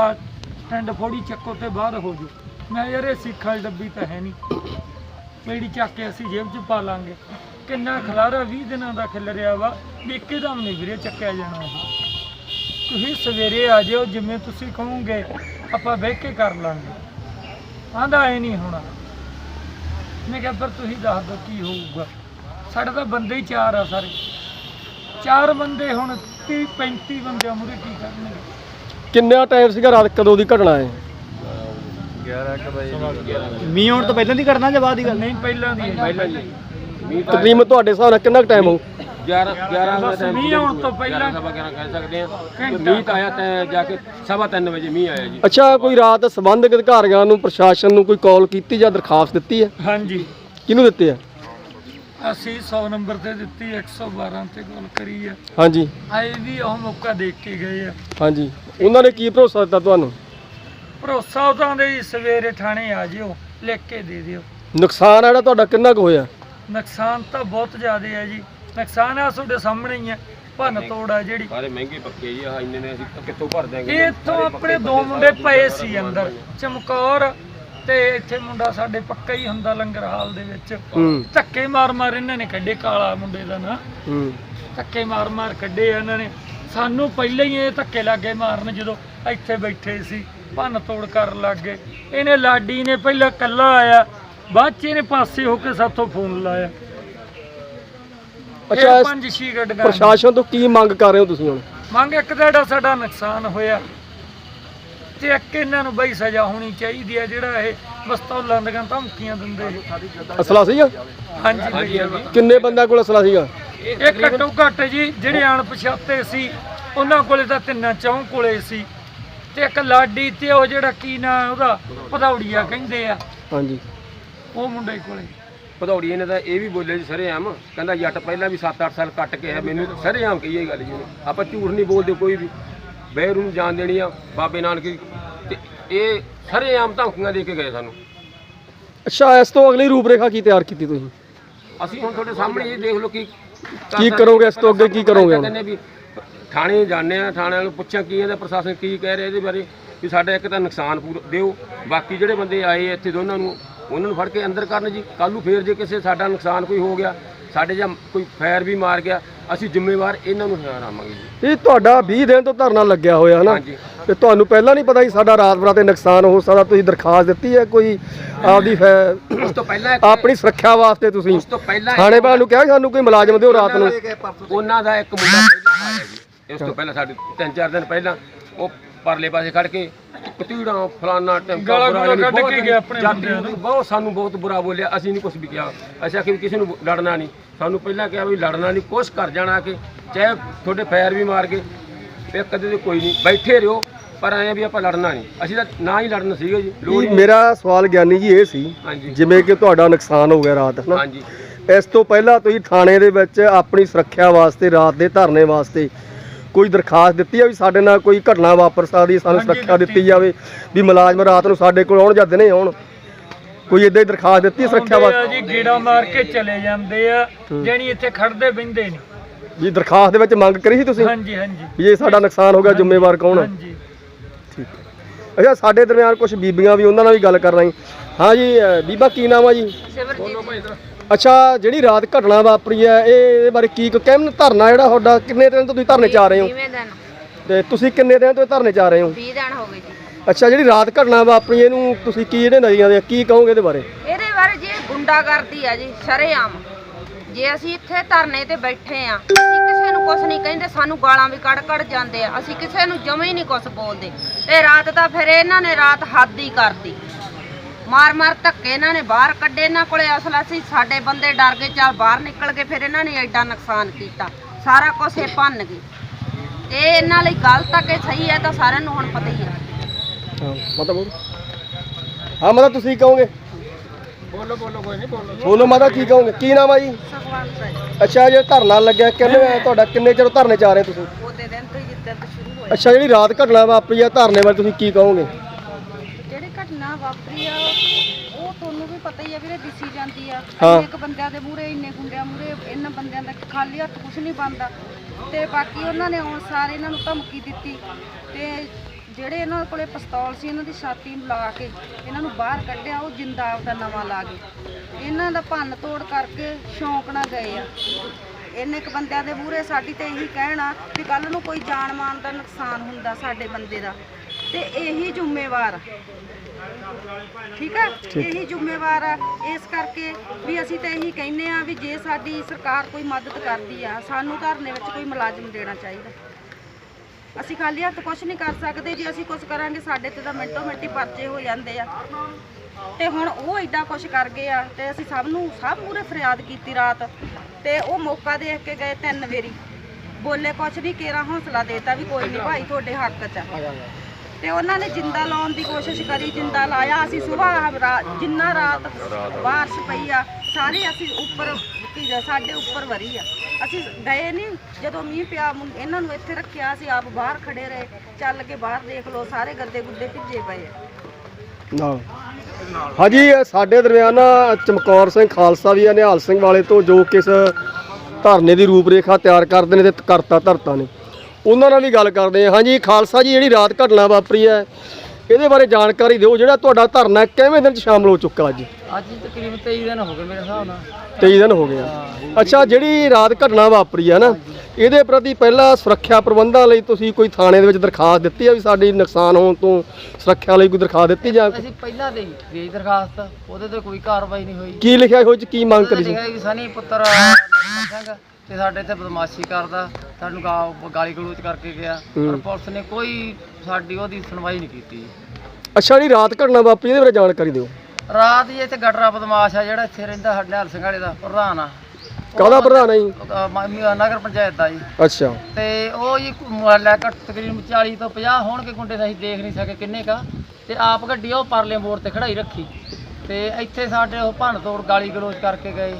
ਟੰਡ ਫੋੜੀ ਚੱਕੋ ਤੇ ਬਾਹਰ ਹੋ ਜੂ ਮੈਂ ਯਾਰ, ਇਹ ਸਿੱਖਾਂ ਦੀ ਡੱਬੀ ਤਾਂ ਹੈ ਨਹੀਂ। ਮੇੜੀ ਚੱਕ ਕੇ ਅਸੀਂ ਜੇਬ 'ਚ ਪਾ ਲਾਂਗੇ। ਕਿੰਨਾ ਖਲਾਰਾ 20 ਦਿਨਾਂ ਦਾ ਖਿਲ ਰਿਹਾ ਵਾ, ਵੀ ਇੱਕਦਮ ਨਹੀਂ ਵੀਰੇ ਚੱਕਿਆ ਜਾਣਾ ਇਹ ਤੁਸੀਂ ਸਵੇਰੇ ਆ ਜਿਓ ਜਿਵੇਂ ਤੁਸੀਂ ਕਹੋਗੇ। ਆਪਾਂ ਬਹਿ ਕੇ ਕਰ ਲਾਂਗੇ। ਆਂਦਾ ਐ ਨਹੀਂ ਹੋਣਾ। ਮੈਂ ਕਿਹਾ ਪਰ ਤੁਸੀਂ ਦੱਸ ਦਿਓ ਕੀ ਹੋਊਗਾ। ਸਾਡੇ ਤਾਂ ਬੰਦੇ ਹੀ ਚਾਰ ਆ ਸਾਰੇ। ਚਾਰ ਬੰਦੇ ਹੁਣ 30 35 ਬੰਦੇ ਮੁਰੇ ਕੀ ਕਰਨਗੇ? ਕਿੰਨਾ ਟਾਈਮ ਸੀਗਾ ਰਾਤ ਕਦੋਂ ਦੀ ਘਟਨਾ ਹੈ 11 ਕੁ ਵਜੇ ਮੀਂਹ ਆਉਣ ਤੋਂ ਪਹਿਲਾਂ ਦੀ ਕਰਨਾ ਜਾਂ ਬਾਅਦ ਦੀ ਨਹੀਂ ਪਹਿਲਾਂ ਦੀ ਹੈ ਤਕਰੀਬਨ ਤੁਹਾਡੇ ਹਿਸਾਬ ਨਾਲ ਕਿੰਨਾ ਟਾਈਮ ਹੋ 11 11 ਦਾ ਟਾਈਮ ਮੀਂਹ ਆਉਣ ਤੋਂ ਪਹਿਲਾਂ ਸਵਾ 11 ਕਹਿ ਸਕਦੇ ਆ ਮੀਂਹ ਤਾਂ ਆਇਆ ਤਾਂ ਜਾ ਕੇ ਸਵਾ 3 ਵਜੇ ਮੀਂਹ ਆਇਆ ਜੀ। ਅੱਛਾ ਕੋਈ ਰਾਤ ਸੰਬੰਧਿਤ ਅਧਿਕਾਰੀਆਂ ਨੂੰ ਪ੍ਰਸ਼ਾਸਨ ਨੂੰ ਕੋਈ ਕਾਲ ਕੀਤੀ ਜਾਂ ਦਰਖਾਸਤ ਦਿੱਤੀ ਹੈ? ਹਾਂਜੀ। ਕਿਹਨੂੰ ਦਿੱਤੀ ਹੈ? ਅਸੀਂ 100 ਨੰਬਰ ਤੇ ਦਿੱਤੀ 112 ਤੇ ਕਾਲ ਕਰੀ ਆ ਹਾਂਜੀ। ਆਏ ਵੀ ਉਹ ਮੌਕਾ ਦੇਖ ਕੇ ਗਏ ਆ। ਹਾਂਜੀ। ਉਹਨਾਂ ਨੇ ਕੀ ਭਰੋਸਾ ਦਿੱਤਾ ਤੁਹਾਨੂੰ? ਭਰੋਸਾ ਉਹਦਾਂ ਦੇ ਜੀ, ਸਵੇਰੇ ਥਾਣੇ ਆ ਜਿਓ ਲਿਖ ਕੇ ਦੇ ਦਿਓ। ਨੁਕਸਾਨ ਆ ਜਿਹੜਾ ਤੁਹਾਡਾ ਕਿੰਨਾ ਕੁ ਹੋਇਆ? ਨੁਕਸਾਨ ਤਾਂ ਬਹੁਤ ਜ਼ਿਆਦਾ ਹੈ ਜੀ। ਨੁਕਸਾਨ ਆ ਤੁਹਾਡੇ ਸਾਹਮਣੇ ਹੀ ਹੈ ਭੰਨ ਤੋੜ ਆ ਜਿਹੜੀ। ਸਾਰੇ ਮਹਿੰਗੇ ਪੱਕੇ ਜੀ ਆ ਇੰਨੇ ਨੇ ਅਸੀਂ ਕਿੱਥੋਂ ਭਰ ਦਿਆਂਗੇ? ਇਹ ਇੱਥੋਂ ਆਪਣੇ ਦੋ ਮੁੰਡੇ ਪਏ ਸੀ ਅੰਦਰ। ਚਮਕੌਰ ਤੇ ਇੱਥੇ ਮੁੰਡਾ ਸਾਡੇ ਪੱਕਾ ਹੀ ਹੁੰਦਾ ਲੰਗਰ ਹਾਲ ਦੇ ਵਿੱਚ। ਧੱਕੇ ਮਾਰ ਮਾਰ ਇਹਨਾਂ ਨੇ ਕੱਢੇ ਕਾਲਾ ਮੁੰਡੇ ਦਾ ਨਾਂ। ਧੱਕੇ ਮਾਰ ਮਾਰ ਕੱਢੇ ਆ ਇਹਨਾਂ ਨੇ। ਸਾਨੂੰ ਪਹਿਲਾਂ ਹੀ ਇਹ ਧੱਕੇ ਲੱਗੇ ਮਾਰਨ ਜਦੋਂ ਇੱਥੇ ਬੈਠੇ ਸੀ ਭੰਨ ਤੋੜ ਕਰਨ ਲੱਗ। ਗਏ ਇਹਨੇ ਲਾਡੀ ਨੇ ਪਹਿਲਾਂ ਕੱਲਾ ਆਇਆ ਬਾਅਦ ਚ ਇਹਨੇ ਪਾਸੇ ਹੋ ਕੇ ਸਾਥੋਂ ਫੋਨ ਲਾਇਆ। ਅੱਛਾ, ਅੱਛਾ ਇਸ ਪੰਜ ਛੇ ਗੱਡੀਆਂ ਪ੍ਰਸ਼ਾਸਨ ਤੋਂ ਕੀ ਮੰਗ ਕਰ ਰਹੇ ਹੋ ਤੁਸੀਂ ਹੁਣ? ਮੰਗ ਇੱਕ ਤਾਂ ਜਿਹੜਾ ਸਾਡਾ ਨੁਕਸਾਨ ਹੋਇਆ ਤੇ ਇੱਕ ਇਹਨਾਂ ਨੂੰ ਬਈ ਸਜ਼ਾ ਹੋਣੀ ਚਾਹੀਦੀ ਹੈ ਜਿਹੜਾ ਇਹ ਬਸਤੌਲਾਂ ਦੀਆਂ ਧਮਕੀਆਂ ਦਿੰਦੇ। ਅਸਲਾ ਸੀਗਾ? ਹਾਂਜੀ ਕਿੰਨੇ ਬੰਦਿਆਂ ਕੋਲ ਅਸਲਾ ਸੀਗਾ? ਇਹ ਘੱਟੋ ਘੱਟ ਜੀ ਜਿਹੜੇ ਅਣਪਛਾਤੇ ਸੀ ਉਹਨਾਂ ਕੋਲੇ ਤਾਂ ਤਿੰਨਾਂ ਚੌਂ ਕੋਲੇ ਸੀ। ਤੇ ਇੱਕ ਲਾਡੀ ਤੇ ਉਹ ਜਿਹੜਾ ਕੀ ਨਾਂ ਉਹਦਾ ਭਦੌੜੀਆ ਕਹਿੰਦੇ ਆ। ਹਾਂਜੀ। ਉਹ ਮੁੰਡੇ ਕੋਲੇ। ਭਦੌੜੀ ਨੇ ਤਾਂ ਇਹ ਵੀ ਬੋਲੇ ਜੀ ਸਰੇਆਮ ਕਹਿੰਦਾ ਜੱਟ ਪਹਿਲਾਂ ਵੀ 7-8 ਸਾਲ ਕੱਟ ਕੇ ਆ ਮੈਨੂੰ ਸਰੇਆਮ ਕਹੀ ਇਹ ਗੱਲ ਜੀ ਉਹਨੇ। ਆਪਾਂ ਝੂਠ ਨਹੀਂ ਬੋਲਦੇ ਕੋਈ ਵੀ। ਬਹਿਰੂ ਨੂੰ ਜਾਣ ਦੇਣੀ ਆ ਬਾਬੇ ਨਾਨਕ ਦੀ। ਤੇ ਇਹ ਸਰੇਆਮ ਧਮਕੀਆਂ ਦੇ ਕੇ ਗਏ ਸਾਨੂੰ। ਅੱਛਾ ਇਸ ਤੋਂ ਅਗਲੀ ਰੂਪਰੇਖਾ ਕੀ ਤਿਆਰ ਕੀਤੀ ਤੁਸੀਂ? ਅਸੀਂ ਹੁਣ ਤੁਹਾਡੇ ਸਾਹਮਣੇ ਇਹ ਦੇਖ ਲਓ ਕੀ ਕੀ ਕਰੋਗੇ ਇਸ ਤੋਂ ਅੱਗੇ ਕੀ ਕਰੋਗੇ ਹੁਣ? ਕਹਿੰਦੇ ਵੀ ਥਾਣੇ ਜਾਂਦੇ ਆ ਥਾਣੇ ਵਾਲੇ ਨੂੰ ਪੁੱਛਿਆ ਕੀ ਇਹਦਾ ਪ੍ਰਸ਼ਾਸਨ ਕੀ ਕਹਿ ਰਿਹਾ ਇਹਦੇ ਬਾਰੇ ਵੀ ਸਾਡਾ ਇੱਕ ਤਾਂ ਨੁਕਸਾਨ ਪੂਰਾ ਦਿਓ ਬਾਕੀ ਜਿਹੜੇ ਬੰਦੇ ਆਏ ਇੱਥੇ ਦੋਨਾਂ ਨੂੰ ਉਹਨਾਂ ਨੂੰ ਫੜ ਕੇ ਅੰਦਰ ਕਰਨ ਜੀ। ਕੱਲ ਨੂੰ ਫੇਰ ਜੇ ਕਿਸੇ ਸਾਡਾ ਨੁਕਸਾਨ ਕੋਈ ਹੋ ਗਿਆ ਸਾਡੇ ਜਾਂ ਕੋਈ ਫਾਇਰ ਵੀ ਮਾਰ ਗਿਆ ਅਸੀਂ ਜ਼ਿੰਮੇਵਾਰ ਇਹਨਾਂ ਨੂੰ ਠਹਿਰਾਵਾਂਗੇ ਜੀ। ਇਹ ਤੁਹਾਡਾ 20 ਦਿਨ ਤੋਂ ਧਰਨਾ ਲੱਗਿਆ ਹੋਇਆ ਹਨਾ ਹਾਂਜੀ। ਤੇ ਤੁਹਾਨੂੰ ਪਹਿਲਾਂ ਨਹੀਂ ਪਤਾ ਸੀ ਸਾਡਾ ਰਾਤ ਬਰਾਤੇ ਨੁਕਸਾਨ ਹੋ ਸਕਦਾ ਤੁਸੀਂ ਦਰਖਾਸਤ ਦਿੱਤੀ ਹੈ ਕੋਈ ਆਪਦੀ ਫੈ- ਉਸ ਤੋਂ ਪਹਿਲਾਂ ਇੱਕ- ਆਪਣੀ ਸੁਰੱਖਿਆ ਵਾਸਤੇ ਤੁਸੀਂ। ਉਸ ਤੋਂ ਪਹਿਲਾਂ ਥਾਣੇ ਵਾਲਿਆਂ ਨੂੰ ਕਿਹਾ ਸਾਨੂੰ ਕੋਈ ਮੁਲਾਜ਼ਮ ਦਿਓ ਰਾਤ ਨੂੰ। ਉਹਨਾਂ ਦਾ ਇੱਕ ਮੁੰਡਾ ਪਹਿਲਾਂ ਆਇਆ ਜੀ। ਇਸ ਤੋਂ ਪਹਿਲਾਂ ਸਾਡੇ ਤਿੰਨ ਚਾਰ ਦਿਨ ਪਹਿਲਾਂ ਉਹ ਪਰਲੇ ਪਾਸੇ ਖੜ ਕੇ ਕਤੀੜਾ ਫਲਾਨਾ ਟੈਂਕਾ ਗਾਲਾਂ ਬੁਰਾ ਗੂਲਾਂ ਜਾਣੀ ਕੱਢ ਬਹੁਤ ਕੇ ਗਿਆ ਆਪਣੇ ਜਾਤੀ ਮੁੰਡਿਆਂ ਨੂੰ। ਬਹੁਤ ਸਾਨੂੰ ਬਹੁਤ ਬੁਰਾ ਬੋਲਿਆ ਅਸੀਂ ਨਹੀਂ ਕੁਝ ਵੀ ਕਿਹਾ। ਅਸੀਂ ਆਖਿਆ ਵੀ ਕਿਸੇ ਨੂੰ ਲੜਨਾ ਨਹੀਂ। ਸਾਨੂੰ ਪਹਿਲਾਂ ਕਿਹਾ ਵੀ ਲੜਨਾ ਨਹੀਂ ਕੁਛ ਕਰ ਜਾਣਾ ਕੇ ਚਾਹੇ ਤੁਹਾਡੇ ਫਾਇਰ ਵੀ ਮਾਰ ਕੇ ਤੇ ਕਦੇ ਤੇ ਕੋਈ ਨਹੀਂ ਬੈਠੇ ਰਹੋ ਪਰ ਐਂ ਵੀ ਆਪਾਂ ਲੜਨਾ ਨਹੀਂ। ਅਸੀਂ ਤਾਂ ਨਾ ਹੀ ਲੜਨਾ ਸੀਗਾ ਜੀ ਲੋੜ ਮੇਰਾ ਸਵਾਲ ਗਿਆਨੀ ਜੀ ਇਹ ਸੀ ਹਾਂਜੀ। ਜਿਵੇਂ ਕਿ ਤੁਹਾਡਾ ਨੁਕਸਾਨ ਹੋ ਗਿਆ ਰਾਤ ਹਨਾ? ਹਾਂਜੀ। ਇਸ ਤੋਂ ਪਹਿਲਾਂ ਤੁਸੀਂ ਥਾਣੇ ਦੇ ਵਿੱਚ ਆਪਣੀ ਸੁਰੱਖਿਆ ਵਾਸਤੇ ਰਾਤ ਦੇ ਧਰਨੇ ਵਾਸਤੇ ਕੋਈ ਦਰਖਾਸਤ ਦਿੱਤੀ ਆ ਵੀ ਸਾਡੇ ਨਾਲ ਕੋਈ ਘਟਨਾ ਵਾਪਰ ਸਕਦੀ ਹੈ, ਸਾਨੂੰ ਸੁਰੱਖਿਆ ਦਿੱਤੀ। ਜਾਵੇ ਵੀ ਮੁਲਾਜ਼ਮ ਰਾਤ ਨੂੰ ਸਾਡੇ ਕੋਲ ਆਉਣ ਜਾਂ ਦਿਨੇ ਆਉਣ। ਕੋਈ ਇਦਾਂ ਹੀ ਦਰਖਾਸਤ ਦਿੱਤੀ ਹੈ ਸੁਰੱਖਿਆ ਆਉਂਦੇ ਆ ਵਾਸਤੇ? ਜੀ ਗੇੜਾ ਮਾਰ ਕੇ ਚਲੇ ਜਾਂਦੇ ਆ ਜਾਣੀ ਇੱਥੇ ਖੜਦੇ ਬਹਿੰਦੇ ਨਹੀਂ। ਜੀ ਦਰਖਾਸਤ ਦੇ ਵਿੱਚ ਮੰਗ ਕਰੀ ਸੀ ਤੁਸੀਂ? ਹਾਂਜੀ ਹਾਂਜੀ। ਵੀ ਜੇ ਸਾਡਾ ਨੁਕਸਾਨ ਹੋ ਗਿਆ ਜ਼ਿੰਮੇਵਾਰ ਕੌਣ ਹੈ ਹਾਂਜੀ। ਠੀਕ ਹੈ। ਅੱਛਾ ਸਾਡੇ ਦਰਮਿਆਨ ਕੁਝ ਬੀਬੀਆਂ ਵੀ ਉਹਨਾਂ ਨਾਲ ਵੀ ਗੱਲ ਕਰ ਰਹੀ ਹਾਂ ਜੀ ਅ, ਬੀਬਾ ਕੀ ਨਾਮ ਆ ਜੀ। ਅੱਛਾ ਜਿਹੜੀ ਰਾਤ ਘਟਨਾ ਵਾਪਰੀ ਹੈ ਇਹ ਇਹਦੇ ਬਾਰੇ ਕੀ ਕਹਿਣ ਧਰਨਾ ਜਿਹੜਾ ਤੁਹਾਡਾ ਕਿੰਨੇ ਦਿਨ ਤੋਂ ਤੁਸੀਂ ਧਰਨੇ ਚ ਆ ਰਹੇ ਹੋ? ਦਿਨ। ਤੇ ਤੁਸੀਂ ਕਿੰਨੇ ਦਿਨ ਤੋਂ ਇਹ ਧਰਨੇ ਚ ਆ ਰਹੇ ਹੋ? 20 ਦਿਨ ਹੋ ਗਏ ਜੀ। ਅੱਛਾ ਜਿਹੜੀ ਰਾਤ ਘਟਨਾ ਵਾਪਰੀ ਇਹਨੂੰ ਤੁਸੀਂ ਕੀ ਜਿਹੜੇ ਨਜ਼ਰੀਆਂ ਦੇ ਕੀ ਕਹੋਗੇ ਇਹਦੇ ਬਾਰੇ? ਇਹਦੇ ਬਾਰੇ ਜੀ ਇਹ ਗੁੰਡਾਗਰਦੀ ਆ ਜੀ ਸ਼ਰੇਆਮ। ਜੇ ਅਸੀਂ ਇੱਥੇ ਧਰਨੇ ਤੇ ਬੈਠੇ ਆ ਅਸੀਂ ਕਿਸੇ ਨੂੰ ਕੁਝ ਨਹੀਂ ਕਹਿੰਦੇ ਸਾਨੂੰ ਗਾਲਾਂ ਵੀ ਕੱਢ ਕੱਢ ਜਾਂਦੇ ਆ ਅਸੀਂ ਕਿਸੇ ਨੂੰ ਜਮੇ ਹੀ ਨਹੀਂ ਕੁਝ ਬੋਲਦੇ। ਤੇ ਰਾਤ ਤਾਂ ਫਿਰ ਇਹਨਾਂ ਨੇ ਰਾਤ ਹੱਦ ਹੀ ਕਰਦੀ ਮਾਰ ਮਾਰ ਧੱਕੇ ਇਹਨਾਂ ਨੇ ਬਾਹਰ ਕੱਢੇ ਇਹਨਾਂ ਕੋਲੇ। ਅਸਲਾ ਸੀ ਸਾਡੇ ਬੰਦੇ ਡਰ ਗਏ ਚੱਲ ਬਾਹਰ ਨਿਕਲ ਗਏ ਫਿਰ ਇਹਨਾਂ ਨੇ ਐਡਾ ਨੁਕਸਾਨ ਕੀਤਾ। ਸਾਰਾ ਕੁਝ ਇਹ ਭੰਨ ਗਏ। ਇਹ ਇਹਨਾਂ ਲਈ ਗਲਤ ਆ ਕਿ ਸਹੀ ਹੈ ਤਾਂ ਸਾਰਿਆਂ ਨੂੰ ਹੁਣ ਪਤਾ ਹੀ ਹੈ ਹਾਂ ਮਾਤਾ ਬੋਲ। ਹਾਂ ਮਾਤਾ ਤੁਸੀਂ ਕਹੋਗੇ? ਬੋਲੋ ਬੋਲੋ ਕੋਈ ਨਹੀਂ ਬੋਲੋ। ਬੋਲੋ ਮਾਤਾ ਕੀ ਕਹੋਗੇ? ਕੀ ਨਾਮ ਆ ਜੀ? ਅੱਛਾ ਜੇ ਧਰਨਾ ਲੱਗਿਆ ਕਿੰਨੇ ਤੁਹਾਡਾ ਕਿੰਨੇ ਚਿਰ ਧਰਨੇ ਚ ਆ ਰਹੇ ਤੁਸੀਂ? ਉਹਦੇ ਦਿਨ ਤੋਂ ਹੀ ਜਿੱਦਾਂ ਤੋਂ ਸ਼ੁਰੂ ਹੋਇਆ। ਅੱਛਾ ਜਿਹੜੀ ਰਾਤ ਘਟਨਾ ਵਾਪਰੀ ਆ ਧਰਨੇ ਬਾਰੇ ਤੁਸੀਂ ਕੀ ਕਹੋਗੇ? ਵਾਪਰੀ ਆ ਉਹ ਤੁਹਾਨੂੰ ਵੀ ਪਤਾ ਹੀ ਆ ਵੀਰੇ ਦਿਸੀ ਜਾਂਦੀ ਆ। ਹਾਂ। ਇੰਨੇ ਕੁ ਬੰਦਿਆਂ ਦੇ ਮੂਹਰੇ ਇੰਨੇ ਗੁੰਡਿਆਂ ਮੂਹਰੇ ਇਹਨਾਂ ਬੰਦਿਆਂ ਦਾ ਖਾਲੀ ਹੱਥ ਕੁਝ ਨਹੀਂ ਬਣਦਾ। ਤੇ ਬਾਕੀ ਉਹਨਾਂ ਨੇ ਆਉਣ ਸਾਰ ਇਹਨਾਂ ਨੂੰ ਧਮਕੀ ਦਿੱਤੀ। ਤੇ ਜਿਹੜੇ ਇਹਨਾਂ ਕੋਲੇ ਪਿਸਤੌਲ ਸੀ ਇਹਨਾਂ ਦੀ ਛਾਤੀ ਨੂੰ ਲਾ ਕੇ ਇਹਨਾਂ ਨੂੰ ਬਾਹਰ ਕੱਢਿਆ ਉਹ ਜਿੰਦਾ ਆਪਦਾ ਨਵਾਂ ਲਾ ਗਏ। ਇਹਨਾਂ ਦਾ ਭੰਨ ਤੋੜ ਕਰਕੇ ਸ਼ੌਂਕ ਨਾਲ ਗਏ ਆ। ਇੰਨੇ ਕੁ ਬੰਦਿਆਂ ਦੇ ਮੂਹਰੇ ਸਾਡੀ ਤੇ ਇਹੀ ਕਹਿਣਾ ਵੀ ਕੱਲ ਨੂੰ ਕੋਈ ਜਾਨ ਮਾਨ ਦਾ ਨੁਕਸਾਨ ਹੁੰਦਾ ਸਾਡੇ ਬੰਦੇ ਦਾ। ਤੇ ਇਹੀ ਜ਼ਿੰਮੇਵਾਰ ਆ। ਠੀਕ ਹੈ? ਇਹੀ ਜ਼ਿੰਮੇਵਾਰ ਆ। ਇਸ ਕਰਕੇ ਵੀ ਅਸੀਂ ਤਾਂ ਇਹੀ ਕਹਿੰਨੇ ਆ ਵੀ ਜੇ ਸਾਡੀ ਸਰਕਾਰ ਕੋਈ ਮਦਦ ਕਰਦੀ ਆ ਸਾਨੂੰ ਧਰਨੇ ਵਿੱਚ ਕੋਈ ਮੁਲਾਜ਼ਮ ਦੇਣਾ ਚਾਹੀਦਾ। ਅਸੀਂ ਖਾਲੀ ਹੱਥ ਕੁਝ ਨਹੀਂ ਕਰ ਸਕਦੇ ਜੇ ਅਸੀਂ ਕੁਝ ਕਰਾਂਗੇ ਸਾਡੇ ਤੇ ਤਾਂ ਮਿੰਟੋ ਮਿੰਟੀ ਪਰਚੇ ਹੋ ਜਾਂਦੇ ਆ। ਤੇ ਹੁਣ ਉਹ ਐਡਾ ਕੁਝ ਕਰ ਗਏ ਆ ਤੇ ਅਸੀਂ ਸਭ ਨੂੰ ਸਭ ਮੂਰੇ ਫਰਿਆਦ ਕੀਤੀ ਰਾਤ। ਤੇ ਉਹ ਮੌਕਾ ਦੇਖ ਕੇ ਗਏ ਤਿੰਨ ਵਾਰੀ। ਬੋਲੇ ਕੁਝ ਨਹੀਂ ਕੇਰਾ ਹੌਸਲਾ ਦੇਤਾ ਵੀ ਕੋਈ ਨਹੀਂ ਭਾਈ ਤੁਹਾਡੇ ਹੱਕ 'ਚ ਆ। ਤੇ ਉਹਨਾਂ ਨੇ ਜਿੰਦਾ ਲਾਉਣ ਦੀ ਕੋਸ਼ਿਸ਼ ਕਰੀ, ਜਿੰਦਾ ਲਾਇਆ। ਅਸੀਂ ਸਵੇਰ ਜਿੰਨਾ ਰਾਤ ਬਾਰਿਸ਼ ਪਈ ਆ, ਸਾਰੇ ਅਸੀਂ ਉੱਪਰ ਸਾਡੇ ਉੱਪਰ ਵਰੀ ਆ। ਅਸੀਂ ਗਏ ਨਹੀਂ, ਜਦੋਂ ਮੀਂਹ ਪਿਆ ਇਹਨਾਂ ਨੂੰ ਇੱਥੇ ਰੱਖਿਆ, ਅਸੀਂ ਆਪ ਬਾਹਰ ਖੜੇ ਰਹੇ। ਚੱਲ ਕੇ ਬਾਹਰ ਦੇਖ ਲਓ, ਸਾਰੇ ਗੱਦੇ ਗੁੱਦੇ ਭਿੱਜੇ ਪਏ ਆ। ਹਾਂਜੀ ਸਾਡੇ ਦਰਮਿਆਨ ਚਮਕੌਰ ਸਿੰਘ ਖਾਲਸਾ ਵੀ ਆ, ਨਿਹਾਲ ਸਿੰਘ ਵਾਲੇ ਤੋਂ ਜੋ ਕਿਸ ਧਰਨੇ ਦੀ ਰੂਪਰੇਖਾ ਤਿਆਰ ਕਰਦੇ ਨੇ ਤੇ ਕਰਤਾ ਧਰਤਾ ਨੇ। ਉਹਨਾਂ ਨਾਲ ਵੀ ਗੱਲ ਕਰਦੇ ਆ ਹਾਂਜੀ ਖਾਲਸਾ ਜੀ ਜਿਹੜੀ ਰਾਤ ਘਟਨਾ ਵਾਪਰੀ ਹੈ ਇਹਦੇ ਬਾਰੇ ਜਾਣਕਾਰੀ ਦਿਓ ਜਿਹੜਾ ਤੁਹਾਡਾ ਧਰਨਾ ਕਿਵੇਂ ਦਿਨ ਚ ਸ਼ਾਮਲ ਹੋ ਚੁੱਕਾ ਅੱਜ? ਅੱਜ ਤਕਰੀਬਨ 23 ਦਿਨ ਹੋ ਗਏ ਮੇਰੇ ਹਿਸਾਬ ਨਾਲ। 23 ਦਿਨ ਹੋ ਗਏ ਆ। ਅੱਛਾ ਜਿਹੜੀ ਰਾਤ ਘਟਨਾ ਵਾਪਰੀ ਹੈ ਨਾ ਇਹਦੇ ਪ੍ਰਤੀ ਪਹਿਲਾਂ ਸੁਰੱਖਿਆ ਪ੍ਰਬੰਧਾਂ ਲਈ ਤੁਸੀਂ ਕੋਈ ਥਾਣੇ ਦੇ ਵਿੱਚ ਦਰਖਾਸਤ ਦਿੱਤੀ ਆ ਵੀ ਸਾਡੀ ਨੁਕਸਾਨ ਹੋਣ ਤੋਂ ਸੁਰੱਖਿਆ ਲਈ ਕੋਈ ਦਰਖਾਸਤ ਦਿੱਤੀ ਜਾਂ ਅਸੀਂ ਪਹਿਲਾਂ ਦੇ ਦੇ ਦਰਖਾਸਤ ਉਹਦੇ ਤੇ ਕੋਈ ਕਾਰਵਾਈ ਨਹੀਂ ਹੋਈ। ਕੀ ਲਿਖਿਆ ਹੋਇਆ ਚ ਕੀ ਮੰਗ ਕਰੀ ਸੀ? ਸਨੀ ਪੁੱਤਰ ਸਿੰਘ ਤੇ ਸਾਡੇ ਇੱਥੇ ਬਦਮਾਸ਼ੀ ਕਰਦਾ ਸਾਨੂੰ ਗਾ- ਗਾਲੀ ਗਲੋਚ ਕਰਕੇ ਗਿਆ ਪਰ ਹੂੰ। ਪੁਲਿਸ ਨੇ ਕੋਈ ਸਾਡੀ ਉਹਦੀ ਸੁਣਵਾਈ ਨਹੀਂ ਕੀਤੀ ਅੱਛਾ ਜੀ ਰਾਤ ਘਟਨਾ ਵਾਪਰੀ ਇਹਦੇ ਬਾਰੇ ਜਾਣਕਾਰੀ ਦਿਓ। ਰਾਤ ਹੀ ਇੱਥੇ ਗਟਰਾ ਬਦਮਾਸ਼ ਆ ਜਿਹੜਾ ਇੱਥੇ ਰਹਿੰਦਾ ਸਾਡੇ ਹਾਲ ਸਿੰਘ ਵਾਲੇ ਦਾ ਪ੍ਰਧਾਨ ਆ। ਕਾਹਦਾ ਪ੍ਰਧਾਨ ਹੈ ਜੀ? ਅਹ ਮ- ਮ- ਨਗਰ ਪੰਚਾਇਤ ਦਾ ਜੀ। ਅੱਛਾ। ਤੇ ਉਹ ਜੀ ਮੁਹੱਲਾ ਘੱਟ ਤਕਰੀਬਨ 40 ਤੋਂ 50 ਹੋਣਗੇ ਗੁੰਡੇ ਤਾਂ ਅਸੀਂ ਦੇਖ ਨਹੀਂ ਸਕੇ ਕਿੰਨੇ ਕਾ ਤੇ ਆਪ ਗੱਡੀ ਉਹ ਪਰਲੇ ਮੋੜ ਤੇ ਖੜਾਈ ਰੱਖੀ। ਤੇ ਇੱਥੇ ਸਾਡੇ ਉਹ ਭੰਨ ਤੋੜ ਗਾਲੀ ਗਲੋਚ ਕਰਕੇ ਗਏ।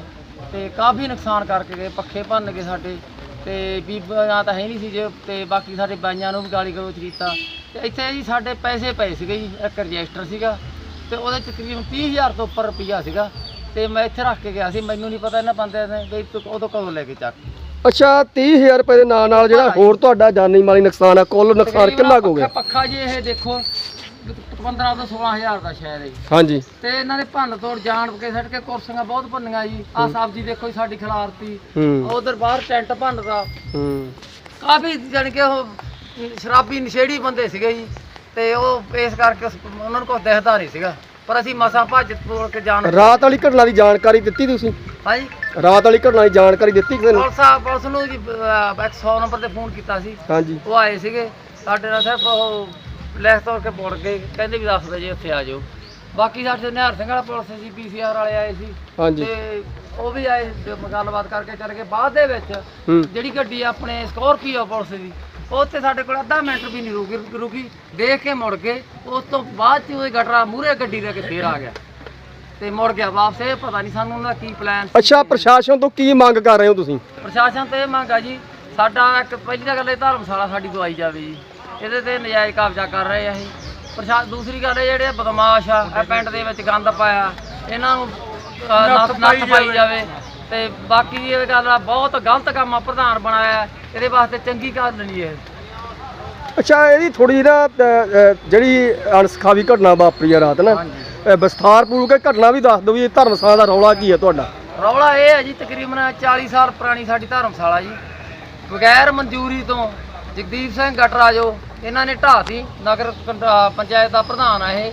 ਤੇ ਕਾਫੀ ਨੁਕਸਾਨ ਕਰਕੇ ਗਏ ਪੱਖੇ ਭੰਨ ਗਏ ਸਾਡੇ ਤੇ ਬੀਬੀਆਂ ਤਾਂ ਹੈ ਨਹੀਂ ਸੀ ਜੇ ਤੇ ਬਾਕੀ ਸਾਡੇ ਬਾਈਆਂ ਨੂੰ ਵੀ ਗਾਲੀ ਗਲੋਚ ਕੀਤਾ। ਤੇ ਇੱਥੇ ਜੀ ਸਾਡੇ ਪੈਸੇ ਪਏ ਸੀਗੇ ਜੀ ਇੱਕ ਰਜਿਸਟਰ ਸੀਗਾ ਤੇ ਉਹਦੇ ਤਕਰੀਬਨ 30000 ਤੋਂ ਉੱਪਰ ਰੁਪਈਆ ਸੀਗਾ ਤੇ ਮੈਂ ਇੱਥੇ ਰੱਖ ਕੇ ਗਿਆ ਸੀ ਮੈਨੂੰ ਨਹੀਂ ਪਤਾ ਇਹਨਾਂ ਬੰਦਿਆਂ ਨੇ ਵੀ ਤੂੰ ਉਦੋਂ ਕਦੋਂ ਲੈ ਕੇ ਚੱਕ। ਅੱਛਾ 30000 ਰੁਪਏ ਦੇ ਨਾਲ ਨਾਲ ਜਿਹੜਾ ਹੋਰ ਤੁਹਾਡਾ ਜਾਨੀ ਮਾਲੀ ਨੁਕਸਾਨ ਆ ਕੁੱਲ ਨੁਕਸਾਨ ਕਿੰਨਾ ਹੋ ਗਿਆ? ਪੱਖਾ ਜੀ ਇਹ ਦੇਖੋ 15 ਤੋਂ 16000 ਦਾ ਸ਼ਾਇਦ ਹੈ ਜੀ। ਹਾਂਜੀ। ਤੇ ਇਹਨਾਂ ਨੇ ਭੰਨ ਤੋੜ ਜਾਣ ਕੇ ਸੱਟ ਕੇ ਕੁਰਸੀਆਂ ਬਹੁਤ ਭੰਨੀਆਂ ਜੀ। ਆ ਸਬਜ਼ੀ ਦੇਖੋ ਜੀ ਸਾਡੀ ਖਿਲਾਰਤੀ। ਹੂੰ। ਉਧਰ ਬਾਹਰ ਟੈਂਟ ਭੰਨਦਾ। ਹੂੰ। ਕਾਫੀ ਜਾਣੀ ਕਿ ਉਹ ਸ਼ਰਾਬੀ ਨਸ਼ੇੜੀ ਬੰਦੇ ਸੀਗੇ ਜੀ। ਤੇ ਉਹ ਇਸ ਕਰਕੇ ਉਸ- ਉਹਨਾਂ ਨੂੰ ਕੁਝ ਦਿਖਦਾ ਨਹੀਂ ਸੀਗਾ। ਪਰ ਅਸੀਂ ਮਸਾਂ ਭੱਜ ਤੋੜ ਕੇ ਜਾਣ ਰਾਤ ਵਾਲੀ ਘਟਨਾ ਦੀ ਜਾਣਕਾਰੀ ਦਿੱਤੀ ਤੁਸੀਂ? ਹਾਂਜੀ। ਰਾਤ ਵਾਲੀ ਘਟਨਾ ਦੀ ਜਾਣਕਾਰੀ ਦਿੱਤੀ ਕਿਸੇ ਨੂੰ? ਪੁਲਿਸ ਆ ਪੁਲਿਸ ਨੂੰ ਜੀ 100 ਨੰਬਰ ਤੇ ਫੋਨ ਕੀਤਾ ਸੀ। ਹਾਂਜੀ। ਉਹ ਆਏ ਸੀਗੇ। ਸਾਡੇ ਨਾਲ ਸਿਰਫ ਉਹ ਲੈਸ ਤੋੜ ਕੇ ਮੁੜ ਗਏ ਕਹਿੰਦੇ ਵੀ 10 ਵਜੇ ਉੱਥੇ ਆ ਜਾਓ। ਬਾਕੀ ਸਾਡੇ ਨਿਹਾਰ ਸਿੰਘ ਵਾਲਾ ਪੁਲਿਸ ਸੀ ਪੀਸੀਆਰ ਵਾਲੇ ਆਏ ਸੀ। ਹਾਂਜੀ। ਤੇ ਉਹ ਵੀ ਆਏ ਤੇ ਗੱਲਬਾਤ ਕਰਕੇ ਚੱਲ ਗਏ। ਬਾਅਦ ਦੇ ਵਿੱਚ ਹੂੰ। ਜਿਹੜੀ ਗੱਡੀ ਆਪਣੇ ਸਕੋਰਪੀਓ ਪੁਲਿਸ ਦੀ ਉਹ ਤੇ ਸਾਡੇ ਕੋਲ ਅੱਧਾ ਮਿੰਟ ਵੀ ਨਹੀਂ ਰੁਕੀ ਰੁਕੀ। ਦੇਖ ਕੇ ਮੁੜ ਗਏ ਉਸ ਤੋਂ ਬਾਅਦ ਚ ਉਹ ਗਟਰਾ ਮੂਰੇ ਗੱਡੀ ਦੇ ਕੇ ਫੇਰ ਆ ਗਿਆ। ਤੇ ਮੁੜ ਗਿਆ ਵਾਪਸ ਇਹ ਪਤਾ ਨਹੀਂ ਸਾਨੂੰ ਉਹਨਾਂ ਦਾ ਕੀ ਪਲਾਨ ਅੱਛਾ ਪ੍ਰਸ਼ਾਸਨ ਤੋਂ ਕੀ ਮੰਗ ਕਰ ਰਹੇ ਹੋ ਤੁਸੀਂ? ਪ੍ਰਸ਼ਾਸਨ ਤੇ ਇਹ ਮੰਗ ਆ ਜੀ ਸਾਡਾ ਇੱਕ ਪਹਿਲੀ ਤਾਂ ਗੱਲ ਇਹ ਧਰਮਸ਼ਾਲਾ ਸਾਡੀ ਦਵਾਈ ਜਾਵੇ ਜੀ। ਇਹਦੇ ਤੇ ਨਜਾਇਜ਼ ਕਬਜ਼ਾ ਕਰ ਰਹੇ ਆ ਇਹ ਪ੍ਰਸ਼ਾ ਦੂਸਰੀ ਗੱਲ ਇਹ ਜਿਹੜੇ ਬਦਮਾਸ਼ ਆ ਇਹ ਪਿੰਡ ਦੇ ਵਿੱਚ ਗੰਦ ਪਾਇਆ। ਇਹਨਾਂ ਨੂੰ ਅਹ, ਨੱਥ ਨੱਥ ਪਾਈ ਜਾਵੇ। ਤੇ ਬਾਕੀ ਇਹ ਗੱਲ ਆ ਬਹੁਤ ਗਲਤ ਕੰਮ ਆ ਪ੍ਰਧਾਨ ਬਣਾਇਆ। ਇਹਦੇ ਵਾਸਤੇ ਚੰਗੀ ਗੱਲ ਨਹੀਂ ਇਹ। ਅੱਛਾ ਇਹਦੀ ਥੋੜੀ ਜਿਹੀ ਨਾ ਅ, ਅ, ਜਿਹੜੀ ਅਣਸਖਾਵੀ ਘਟਨਾ ਵਾਪਰੀ ਆ ਰਾਤ ਨਾ ਅ, ਵਿਸਥਾਰਪੂਰਵਕ ਇਹ ਘਟਨਾ ਵੀ ਦੱਸ ਦਿਓ ਵੀ ਇਹ ਧਰਮਸ਼ਾਲਾ ਦਾ ਰੌਲਾ ਕੀ ਹੈ ਤੁਹਾਡਾ? ਰੌਲਾ ਇਹ ਹੈ ਜੀ ਤਕਰੀਬਨ 40 ਸਾਲ ਪੁਰਾਣੀ ਸਾਡੀ ਧਰਮਸ਼ਾਲਾ ਜੀ। ਬਗੈਰ ਮਨਜ਼ੂਰੀ ਤੋਂ ਜਗਦੀਪ ਸਿੰਘ ਗਟਰਾ ਜੋ ਇਹਨਾਂ ਨੇ ਢਾਤੀ ਨਗਰ ਕੰਡ- ਅਹ ਪੰਚਾਇਤ ਦਾ ਪ੍ਰਧਾਨ ਆ ਇਹ।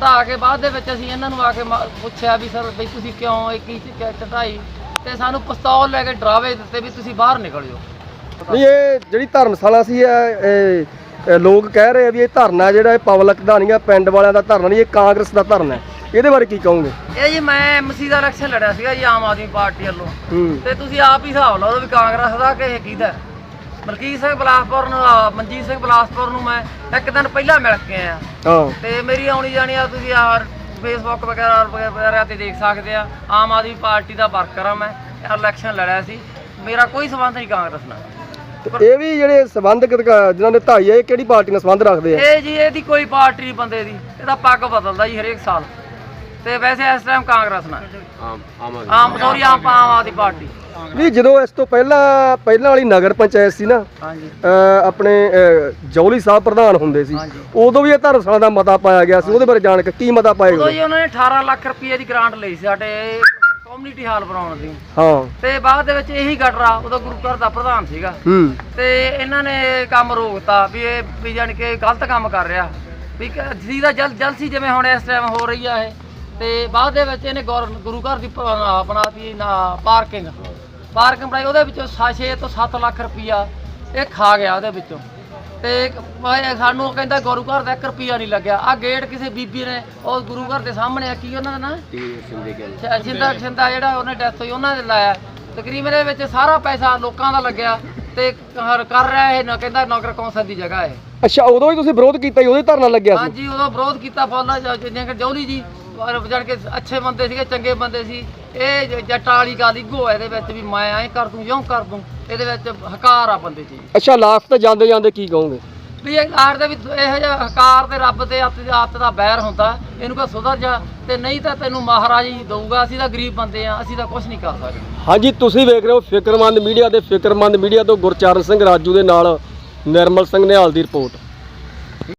ਢਾ ਕੇ ਬਾਅਦ ਦੇ ਵਿੱਚ ਅਸੀਂ ਇਹਨਾਂ ਨੂੰ ਆ ਕੇ ਮ- ਪੁੱਛਿਆ ਵੀ ਸਰ ਬਈ ਤੁਸੀਂ ਕਿਉਂ ਇਹ ਕੀ ਚਟਾਈ? ਤੇ ਸਾਨੂੰ ਪਿਸਤੌਲ ਲੈ ਕੇ ਡਰਾਵੇ ਦਿੱਤੇ ਵੀ ਤੁਸੀਂ ਬਾਹਰ ਨਿਕਲ ਜਾਓ ਨਹੀਂ ਇਹ ਜਿਹੜੀ ਧਰਮਸ਼ਾਲਾ ਸੀ ਇਹ ਇਹ- ਇਹ ਲੋਕ ਕਹਿ ਰਹੇ ਆ ਵੀ ਇਹ ਧਰਨਾ ਜਿਹੜਾ ਇਹ ਪਬਲਿਕ ਦਾ ਨਹੀਂ ਆ ਪਿੰਡ ਵਾਲਿਆਂ ਦਾ ਧਰਨਾ ਨਹੀਂ ਇਹ ਕਾਂਗਰਸ ਦਾ ਧਰਨਾ ਹੈ। ਇਹਦੇ ਬਾਰੇ ਕੀ ਕਹੋਗੇ? ਇਹ ਜੀ ਮੈਂ ਐਮਸੀ ਦਾ ਇਲੈਕਸ਼ਨ ਲੜਿਆ ਸੀਗਾ ਜੀ ਆਮ ਆਦਮੀ ਪਾਰਟੀ ਵੱਲੋਂ। ਹੂੰ। ਤੇ ਤੁਸੀਂ ਆਪ ਹੀ ਹਿਸਾਬ ਲਾਓ ਵੀ ਕਾਂਗਰਸ ਦਾ ਕਿ ਇਹ ਕਿਹਦਾ ਹੈ। ਮਲਕੀਤ ਸਿੰਘ ਬਲਾਸਪੁਰ ਨੂੰ ਆ, ਮਨਜੀਤ ਸਿੰਘ ਬਲਾਸਪੁਰ ਨੂੰ ਮੈਂ ਇੱਕ ਦਿਨ ਪਹਿਲਾਂ ਮਿਲ ਕੇ ਆਇਆ। ਹਾਂ। ਤੇ ਮੇਰੀ ਆਉਣੀ ਜਾਣੀ ਆ ਤੁਸੀਂ ਆ ਫੇਸਬੁੱਕ ਵਗੈਰਾ ਵਗੈਰਾ ਤੇ ਦੇਖ ਸਕਦੇ ਆ। ਆਮ ਆਦਮੀ ਪਾਰਟੀ ਦਾ ਵਰਕਰ ਆ ਮੈਂ ਇਲੈਕਸ਼ਨ ਲੜਿਆ ਸੀ। ਮੇਰਾ ਕੋਈ ਸੰਬੰਧ ਨਹੀਂ ਕਾਂਗਰਸ ਨਾਲ। ਤੇ ਇਹ ਵੀ ਜਿਹੜੇ ਸੰਬੰਧਕ ਜਿਨ੍ਹਾਂ ਨੇ ਢਾਈ ਆ ਇਹ ਕਿਹੜੀ ਪਾਰਟੀ ਨਾਲ ਸੰਬੰਧ ਰੱਖਦੇ ਆ? ਇਹ ਜੀ ਇਹਦੀ ਕੋਈ ਪਾਰਟੀ ਨਹੀਂ ਬੰਦੇ ਦੀ। ਇਹਦਾ ਪੱਗ ਬਦਲਦਾ ਜੀ ਹਰੇਕ ਸਾਲ। ਤੇ ਵੈਸੇ ਇਸ ਟਾਈਮ ਕਾਂਗਰਸ ਨਾਲ। Aam Aam Aam sorry Aam Aam Aadmi Party. ਨਹੀਂ ਜਦੋਂ ਇਸ ਤੋਂ ਪਹਿਲਾਂ ਪਹਿਲਾਂ ਵਾਲੀ ਨਗਰ ਪੰਚਾਇਤ ਸੀ ਨਾ ਹਾਂਜੀ। ਆਪਣੇ ਜੌਲੀ ਸਾਹਿਬ ਪ੍ਰਧਾਨ ਹੁੰਦੇ ਸੀ। ਉਦੋਂ ਵੀ ਇਹ ਧਰਮਸ਼ਾਲਾ ਦਾ ਮਤਾ ਪਾਇਆ ਗਿਆ ਸੀ ਉਹਦੇ ਬਾਰੇ ਜਾਣ ਕੇ ਕੀ ਮਤਾ ਪਾਏਗਾ ਉਦੋਂ ਜੀ ਉਹਨਾਂ ਨੇ 18 ਲੱਖ ਰੁਪਏ ਦੀ ਗ੍ਰਾਂਟ ਲਈ ਸੀ ਸਾਡੇ ਕਮਿਊਨਿਟੀ ਹਾਲ ਬਣਾਉਣ ਦੀ। ਹਾਂ। ਤੇ ਬਾਅਦ ਦੇ ਵਿੱਚ ਇਹੀ ਗਟਰਾ ਉਦੋਂ ਗੁਰੂ ਘਰ ਦਾ ਪ੍ਰਧਾਨ ਸੀਗਾ। ਹੂੰ। ਤੇ ਇਹਨਾਂ ਨੇ ਕੰਮ ਰੋਕਤਾ ਵੀ ਇਹ ਵੀ ਜਾਣੀ ਕਿ ਗਲਤ ਕੰਮ ਕਰ ਰਿਹਾ। ਵੀ ਜਿਹਦਾ ਜਲ ਜਲਸੀ ਜਿਵੇਂ ਹੁਣ ਇਸ ਟਾਈਮ ਹੋ ਰਹੀ ਆ ਇਹ। ਤੇ ਬਾਅਦ ਦੇ ਵਿੱਚ ਇਹਨੇ ਗੌਰ- ਘਰ ਦੀ ਬਣਾਤੀ ਨਾ ਪਾਰਕਿੰਗ। ਪਾਰਕਿੰਗ ਬਣਾਈ ਉਹਦੇ ਵਿੱਚੋਂ 6 ਤੋਂ 7 ਲੱਖ ਰੁਪਈਆ ਇਹ ਖਾ ਗਿਆ ਉਹਦੇ ਵਿੱਚੋਂ। ਤੇ ਸਾਨੂੰ ਉਹ ਕਹਿੰਦਾ ਗੁਰੂ ਘਰ ਦਾ 1 ਰੁਪਈਆ ਨਹੀਂ ਲੱਗਿਆ। ਆ ਗੇਟ ਕਿਸੇ ਬੀਬੀ ਨੇ ਉਹ ਗੁਰੂ ਘਰ ਦੇ ਸਾਹਮਣੇ ਆ ਕੀ ਉਹਨਾਂ ਦਾ ਨਾਂ? ਟੀ ਸਿੰਦੇ ਛਿੰਦਾ ਜਿਹੜਾ ਉਹਨੇ ਡੈਥ ਹੋਈ ਉਹਨਾਂ ਦੇ ਲਾਇਆ। ਤਕਰੀਬਨ ਇਹਦੇ ਵਿੱਚ ਸਾਰਾ ਪੈਸਾ ਲੋਕਾਂ ਦਾ ਲੱਗਿਆ ਤੇ ਕਰ ਕਰ ਰਿਹਾ ਇਹ ਨਾ ਕਹਿੰਦਾ ਨਗਰ ਕੌਂਸਲ ਦੀ ਜਗ੍ਹਾ ਹੈ ਅੱਛਾ ਉਦੋਂ ਵੀ ਤੁਸੀਂ ਵਿਰੋਧ ਕੀਤਾ ਉਹਦੇ ਧਰਨਾ ਲੱਗਿਆ ਸੀ? ਹਾਂਜੀ ਉਦੋਂ ਵਿਰੋਧ ਕੀਤਾ ਫੌਲਾ ਜਿੰਨੇ ਕਿ ਜੌਲੀ ਜੀ ਪਰ ਜਾਣ ਕੇ ਅੱਛੇ ਬੰਦੇ ਸੀਗੇ ਚੰਗੇ ਬੰਦੇ ਸੀ। ਇਹ ਜੱਟਾਂ ਵਾਲੀ ਗੱਲ ਇਗੋ ਹੈ ਇਹਦੇ ਵਿੱਚ ਵੀ ਮੈਂ ਐਂ ਕਰ ਦੂੰ ਜਿਉਂ ਕਰ ਦੂੰ ਇਹਦੇ ਵਿੱਚ ਹਕਾਰ ਆ ਬੰਦੇ 'ਚ ਜੀ ਅੱਛਾ ਲਾਸਟ ਤੇ ਜਾਂਦੇ ਜਾਂਦੇ ਕੀ ਕਹੋਗੇ? ਵੀ ਇਹ ਆਰ ਦੇ ਵੀ ਇਹੋ ਜਿਹਾ ਹਕਾਰ ਤੇ ਰੱਬ ਤੇ ਅੱਤ ਅੱਤ ਦਾ ਬੈਰ ਹੁੰਦਾ ਇਹਨੂੰ ਕਹ ਸੁਧਰ ਜਾ ਤੇ ਨਹੀਂ ਤਾਂ ਤੈਨੂੰ ਮਹਾਰਾਜ ਹੀ ਦਊਗਾ ਅਸੀਂ ਤਾਂ ਗਰੀਬ ਬੰਦੇ ਆ ਅਸੀਂ ਤਾਂ ਕੁਝ ਨਹੀਂ ਕਰ ਸਕਦੇ। ਹਾਂਜੀ ਤੁਸੀਂ ਵੇਖ ਰਹੇ ਹੋ ਫਿਕਰਮੰਦ ਮੀਡੀਆ ਦੇ ਫਿਕਰਮੰਦ ਮੀਡੀਆ ਤੋਂ ਗੁਰਚਰਨ ਸਿੰਘ ਰਾਜੂ ਦੇ ਨਾਲ ਨਿਰਮਲ ਸਿੰਘ ਨਿਹਾਲ ਦੀ ਰਿਪੋਰਟ।